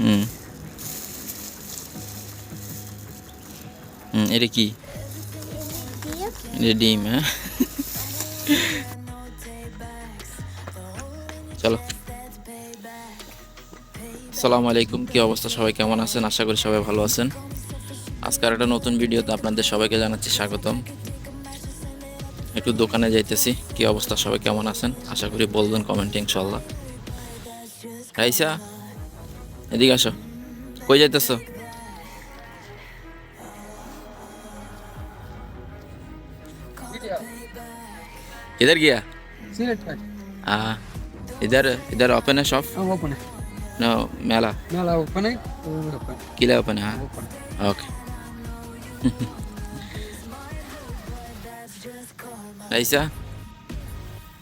হুম। হুম, এটা কি? এটা ডিম হ্যাঁ? চলো। আসসালামু আলাইকুম, কি অবস্থা? সবাই কেমন আছেন? আশা করি সবাই ভালো আছেন। আজকের একটা নতুন ভিডিওতে আপনাদের সবাইকে জানাচ্ছি স্বাগতম। একটু দোকানে যাইতেছি, কি অবস্থা? সবাই কেমন আছেন? আশা করি বলবেন, কমেন্টে ইনশাল্লাহ রাইসা? এদিকে আসো কই যাইতেছো किधर गया सिलेक्ट कर हाँ इधर इधर ओपन है शॉप हाँ ओपन है नो मेला मेला ओपन है ओपन किला ओपन है हाँ ओपन ओके রাইসা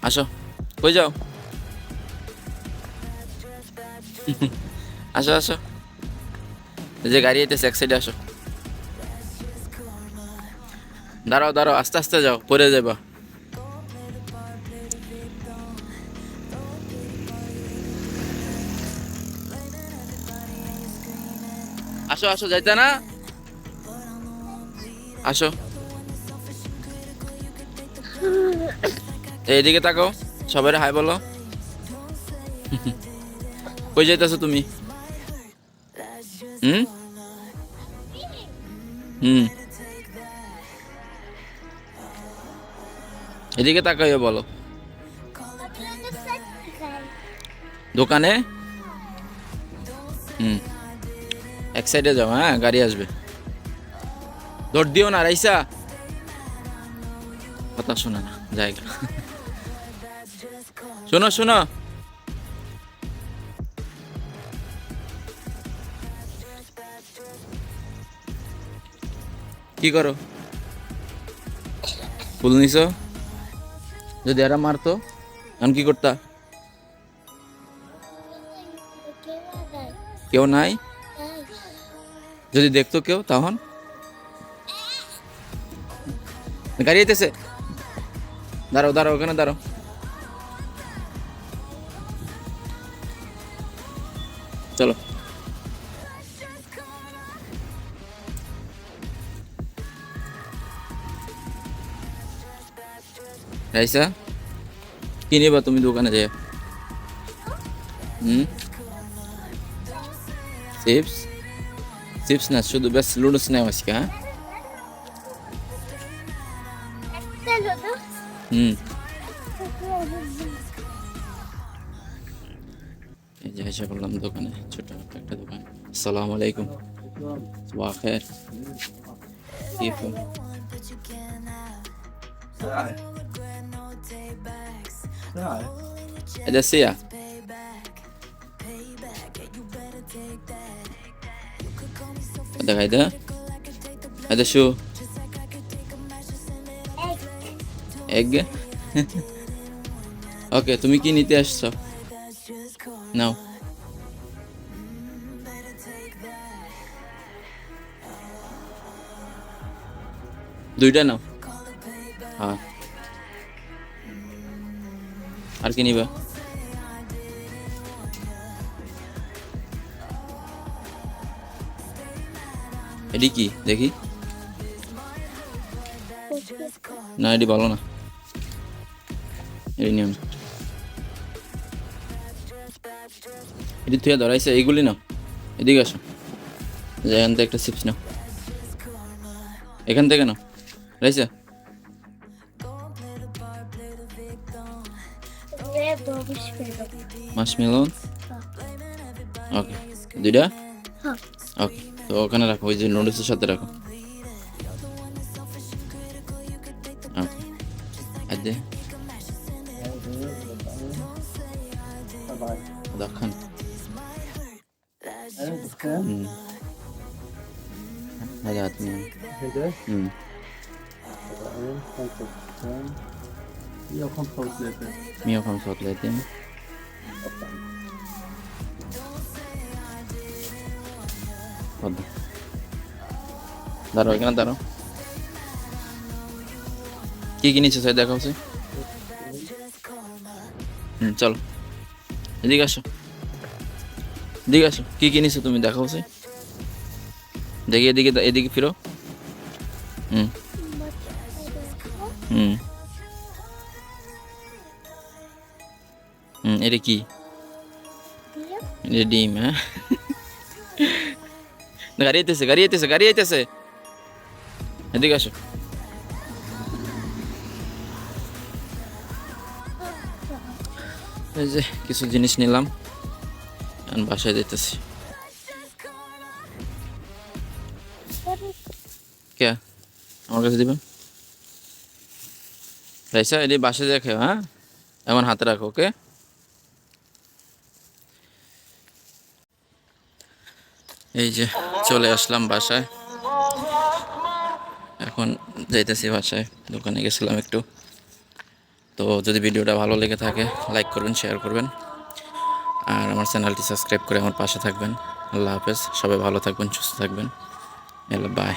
আসো কই যাও আসো আসো। যে গাড়ি আইতেছে, এক সাইডে আসো। দাঁড়াও দাঁড়াও, আস্তে আস্তে যাও পরে যাবা। আসো আসো, যাইতে না? আসো। এইদিকে তাকাও সবাই হাই বলো। কই যাইতেছো তুমি? হুম হুম এদিকে তাকাইও বলো। দোকানে? হুম। এক সাইডে যাও হ্যাঁ গাড়ি আসবে। দৌড় দিও না, রাইসা। কথা শোনা না জায়গা শোনো শোনো। কি করো? ফুল নিছ? যদি এরা মারতো, এখন কি করতা? কেউ নাই? যদি দেখতো কেউ তখন গাড়ি আইতেছে। দাঁড়াও দাঁড়াও, ওখানে দাঁড়াও। চলো। রাইসা কি নিবা তুমি দোকানে যাই হুম চিপস চিপস না শুধু বেশ লুডুস নেও আজকে হ্যাঁ হুম এই যে এসে বললাম দোকানে ছোট একটা দোকান আসসালামু আলাইকুম সুবাহ খের كيفكم؟ Ah, é. É da CIA. É da Raidan? É Show. Egg. ok, तुम्ही की नीते असता Não. दुईटा não. Ah. আর কি নিবা? এটি কি? দেখি। না এটি ভালো না। এই নিয়ম। এটি তুই ধরাইছে, এইগুলি নাও। এদিকে আসো। এখান থেকে একটা চিপস নাও। এখান থেকে নাও। রাইসা marshmallow ওকে দুইটা ওকে তো ওখানে রাখো ওই যে নুডলসের সাথে রাখো ওকে আর দে দেখান Hayatım. Hı. Hı. Miocom Southletty. Miocom Southletty. দাঁড়াও এখানে দাঁড়াও কি কি নিচ্ছে স্যার দেখা হচ্ছে হুম চলো এদিকে আসো এদিকে আসো কি কি নিচ্ছ তুমি দেখা হচ্ছে দেখি এদিকে এদিকে ফিরো হুম হুম হুম, এটা কি? এটা ডিম হ্যাঁ? গাড়ি আইতেছে গাড়ি আইতেছে গাড়ি আইতেছে। এদিকে আসো। এই যে কিছু জিনিস নিলাম, এখন বাসায় যেতেছি কে? আমার কাছে দিবেন? রাইসা এটি বাসায় খেয়ে হ্যাঁ? এমন হাতে রাখো, ওকে? এই যে চলে আসলাম বাসায়। এখন যাইতেছি বাসায়, দোকানে গেছিলাম একটু। তো যদি ভিডিওটা ভালো লেগে থাকে লাইক করবেন শেয়ার করবেন। আর আমার চ্যানেলটি সাবস্ক্রাইব করে আমার পাশে থাকবেন। আল্লাহ হাফেজ, সবাই ভালো থাকবেন, সুস্থ থাকবেন। বাই